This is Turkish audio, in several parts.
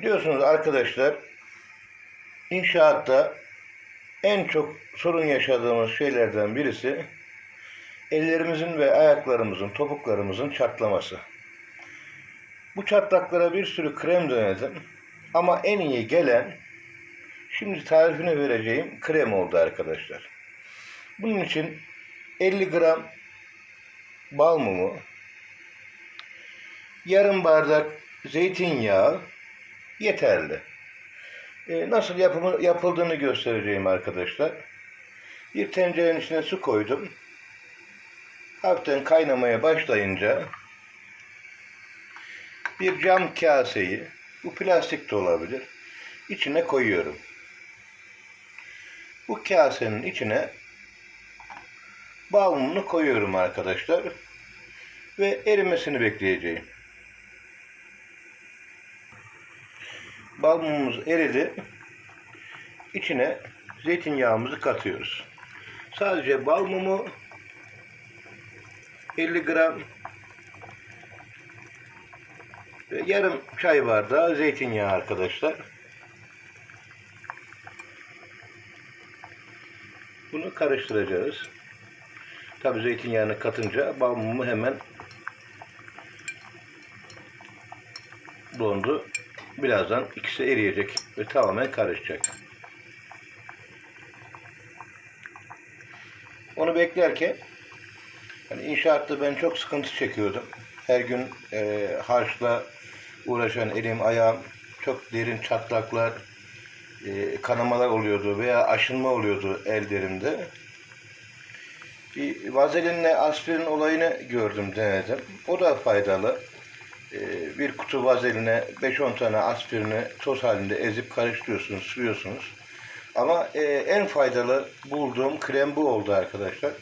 Biliyorsunuz arkadaşlar inşaatta en çok sorun yaşadığımız şeylerden birisi ellerimizin ve ayaklarımızın, topuklarımızın çatlaması. Bu çatlaklara bir sürü krem denedim ama en iyi gelen şimdi tarifini vereceğim krem oldu arkadaşlar. Bunun için 50 gram bal mumu, yarım bardak zeytinyağı yeterli. Ee, nasıl yapımı, yapıldığını göstereceğim arkadaşlar. Bir tencerenin içine su koydum. Hafiften kaynamaya başlayınca bir cam kaseyi, bu plastik de olabilir, içine koyuyorum. Bu kasenin içine bal koyuyorum arkadaşlar ve erimesini bekleyeceğim. Bal mumumuz eridi. İçine zeytinyağımızı katıyoruz. Sadece bal mumu 50 gram ve yarım çay bardağı zeytinyağı arkadaşlar. Bunu karıştıracağız. Tabi zeytinyağını katınca bal mumu hemen dondu. Birazdan ikisi eriyecek ve tamamen karışacak. Onu beklerken yani inşaatta ben çok sıkıntı çekiyordum. Her gün e, harçla uğraşan elim, ayağım çok derin çatlaklar, e, kanamalar oluyordu veya aşınma oluyordu ellerimde. Bir vazelinle aspirin olayını gördüm, denedim. O da faydalı. Ee, bir kutu vazeline 5-10 tane aspirini toz halinde ezip karıştırıyorsunuz, sürüyorsunuz. Ama e, en faydalı bulduğum krem bu oldu arkadaşlar.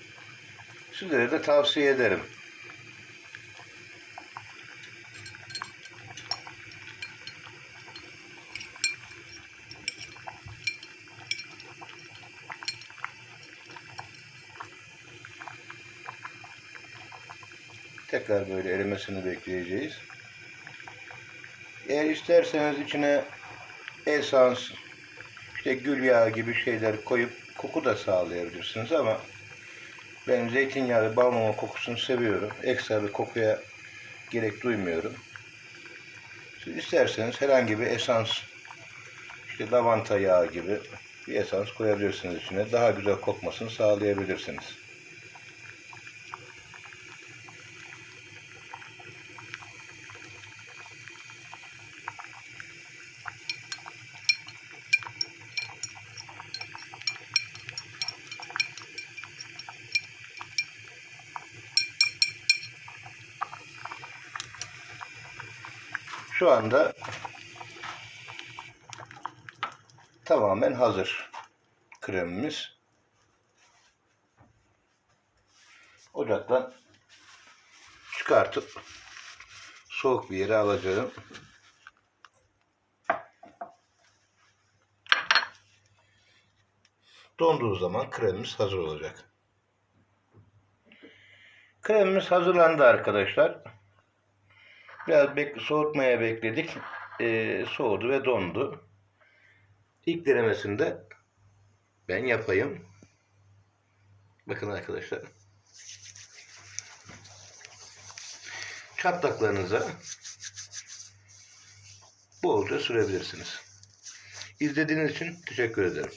Sizlere de tavsiye ederim. Tekrar böyle erimesini bekleyeceğiz. Eğer isterseniz içine esans, işte gül yağı gibi şeyler koyup koku da sağlayabilirsiniz ama ben zeytinyağı ve bal mumu kokusunu seviyorum. Ekstra bir kokuya gerek duymuyorum. Siz isterseniz herhangi bir esans, işte lavanta yağı gibi bir esans koyabilirsiniz içine. Daha güzel kokmasını sağlayabilirsiniz. Şu anda tamamen hazır kremimiz. Ocaktan çıkartıp soğuk bir yere alacağım. Donduğu zaman kremimiz hazır olacak. Kremimiz hazırlandı arkadaşlar. Biraz bek soğutmaya bekledik. Ee, soğudu ve dondu. İlk denemesinde ben yapayım. Bakın arkadaşlar. Çatlaklarınıza bolca sürebilirsiniz. İzlediğiniz için teşekkür ederim.